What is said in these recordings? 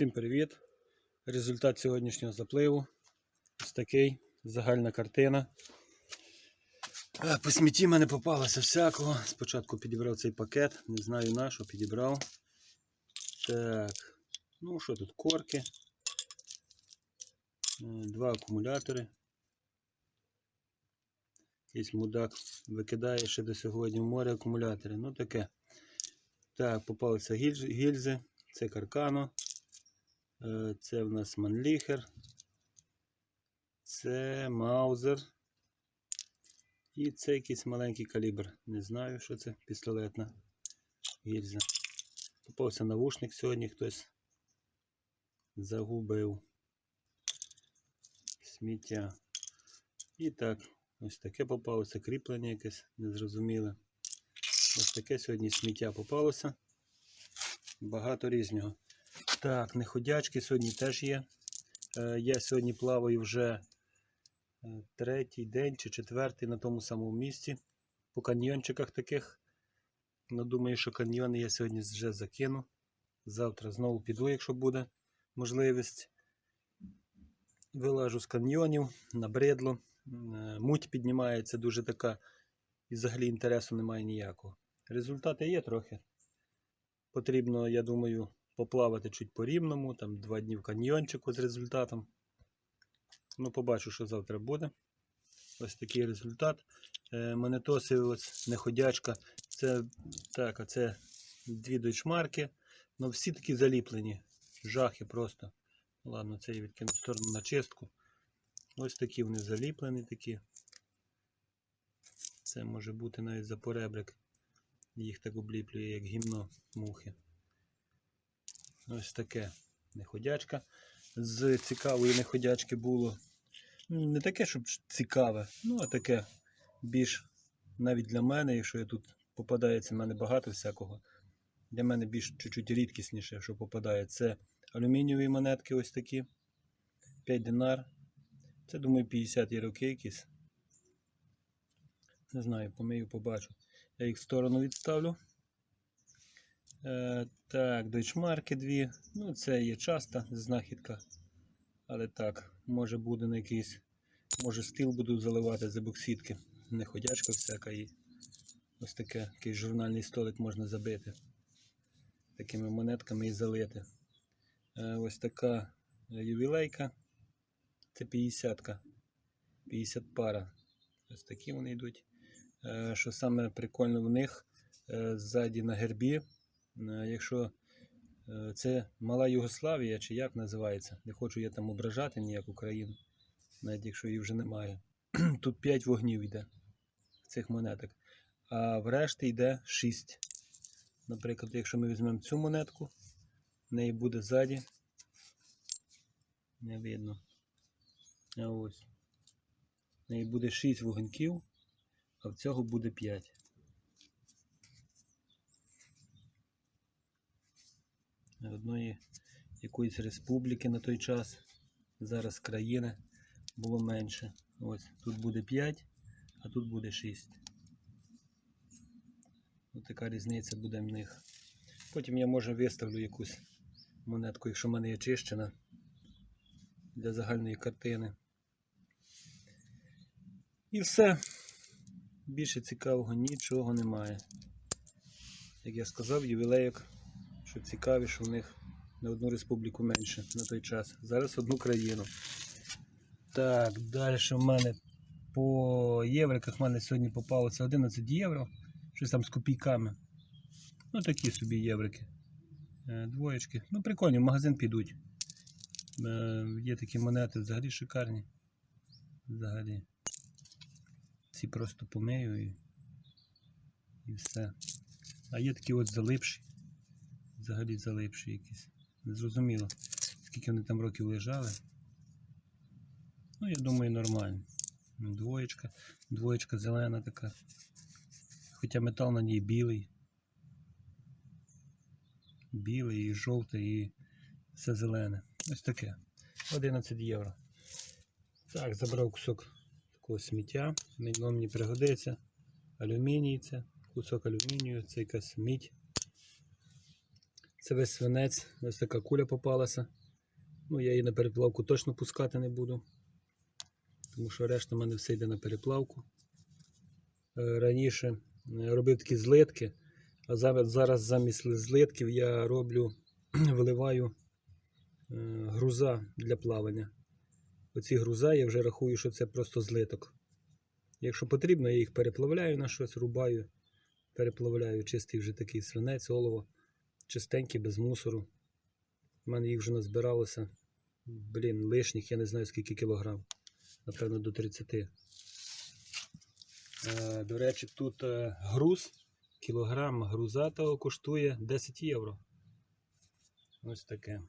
Усім привіт! Результат сьогоднішнього запливу. Ось такий загальна картина. Е, По смітті мене попалося всякого. Спочатку підібрав цей пакет, не знаю на що підібрав. Так, ну що тут? Корки. Е, Два акумулятори. Якийсь мудак викидає ще до сьогодні в море акумулятори. Ну таке. Так, попалися гільзи. Це каркано. Е, Це в нас манліхер. Це маузер. І це якийсь маленький калібр. Не знаю, що це пістолетна гільза. Попався навушник сьогодні хтось загубив. Сміття. І так, ось таке попалося, кріплення якесь незрозуміле. Ось таке сьогодні сміття попалося. Багато різного. Так, неходячки сьогодні теж є. Е, я сьогодні плаваю вже е, третій день чи четвертий на тому самому місці. По каньйончиках таких. Ну, думаю, що каньйони я сьогодні вже закину. Завтра знову піду, якщо буде можливість. Вилажу з каньйонів, набридло. Е, Муть піднімається дуже така. І взагалі інтересу немає ніякого. Результати є трохи. Потрібно, я думаю, поплавати чуть по рівному, там два дні в каньйончику з результатом. Ну, побачу, що завтра буде. Ось такий результат. Е, ось неходячка. Це так, а це дві дойчмарки. Ну, всі такі заліплені. Жахи просто. Ладно, це я відкину в сторону на чистку. Ось такі вони заліплені такі. Це може бути навіть за поребрик. Їх так обліплює, як гімно мухи. Ось таке неходячка. З цікавої неходячки було. ну, Не таке, щоб цікаве, ну а таке більш навіть для мене, якщо я тут попадається в мене багато всякого. Для мене більш чуть-чуть рідкісніше, що попадає. Це алюмінієві монетки ось такі. 5 динар. Це, думаю, 50 є роки якісь. Не знаю, помию, побачу. Я їх в сторону відставлю. Е, так, дойчмарки дві. Ну, це є часта знахідка. Але так, може буде на якийсь. Може стіл буду заливати з боксітки. Не ходячка всяка і ось таке, якийсь журнальний столик можна забити. Такими монетками і залити. Е, ось така ювілейка. Це 50-ка. 50 пара. Ось такі вони йдуть. Е, Що саме прикольно в них е, ззаді на гербі, е, якщо е, це мала Югославія, чи як називається, не хочу я там ображати ніяку країну, навіть якщо її вже немає. Тут 5 вогнів йде в цих монеток, а в решті йде 6. Наприклад, якщо ми візьмемо цю монетку, в неї буде ззаді. Не видно. А ось. В неї буде 6 вогоньків, а в цього буде 5. Одної якоїсь республіки на той час, зараз країни було менше. Ось тут буде 5, а тут буде 6. Ось така різниця буде в них. Потім я може виставлю якусь монетку, якщо в мене є чищена для загальної картини. І все. Більше цікавого нічого немає. Як я сказав, ювілейок, що цікаві, що в них на одну республіку менше на той час. Зараз одну країну. Так, далі в мене по євриках в мене сьогодні попалося 11 євро. Щось там з копійками. Ну такі собі єврики. Е, Двоєчки. Ну, прикольні, в магазин підуть. Е, Є такі монети взагалі шикарні. Взагалі. Ці просто помию і, і все. А є такі от залипші. Взагалі залипші якісь. Незрозуміло, скільки вони там років лежали. Ну, я думаю, нормально. Двоєчка. Двоєчка зелена така. Хоча метал на ній білий. Білий і жовтий і все зелене. Ось таке. 11 євро. Так, забрав кусок такого сміття. Воно мені пригодиться. Алюміній це, кусок алюмінію, це якась мідь. Це весь свинець. Ось така куля попалася. Ну, я її на переплавку точно пускати не буду. Тому що решта в мене все йде на переплавку. Е, Раніше е, робив такі злитки, а зараз, замість злитків я роблю, виливаю е, груза для плавання. Оці груза я вже рахую, що це просто злиток. Якщо потрібно, я їх переплавляю на щось, рубаю, переплавляю чистий вже такий свинець, олово, чистенький, без мусору. У мене їх вже назбиралося. Блін, лишніх, я не знаю скільки кілограм. Напевно, до 30. Е, до речі, тут е, груз, кілограм груза того коштує 10 євро. Ось таке.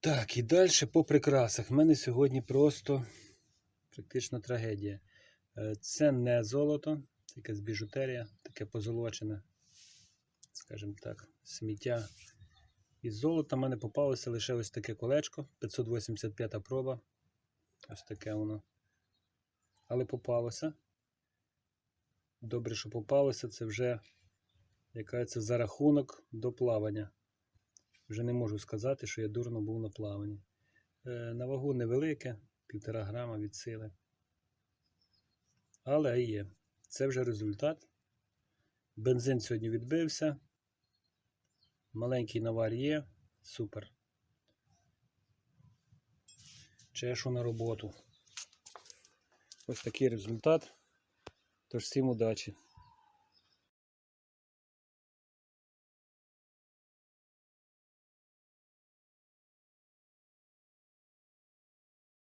Так, і далі по прикрасах. У мене сьогодні просто практично трагедія. Е, Це не золото, це якась біжутерія, таке позолочене, скажімо так, сміття. Із золота в мене попалося лише ось таке колечко, 585 проба. Ось таке воно. Але попалося. Добре, що попалося, це вже яка це за рахунок до плавання. Вже не можу сказати, що я дурно був на плаванні. Е, на вагу невелике, півтора грама від сили. Але є. Це вже результат. Бензин сьогодні відбився. Маленький навар є. Супер. Чешу на роботу. Ось такий результат. Тож всім удачі.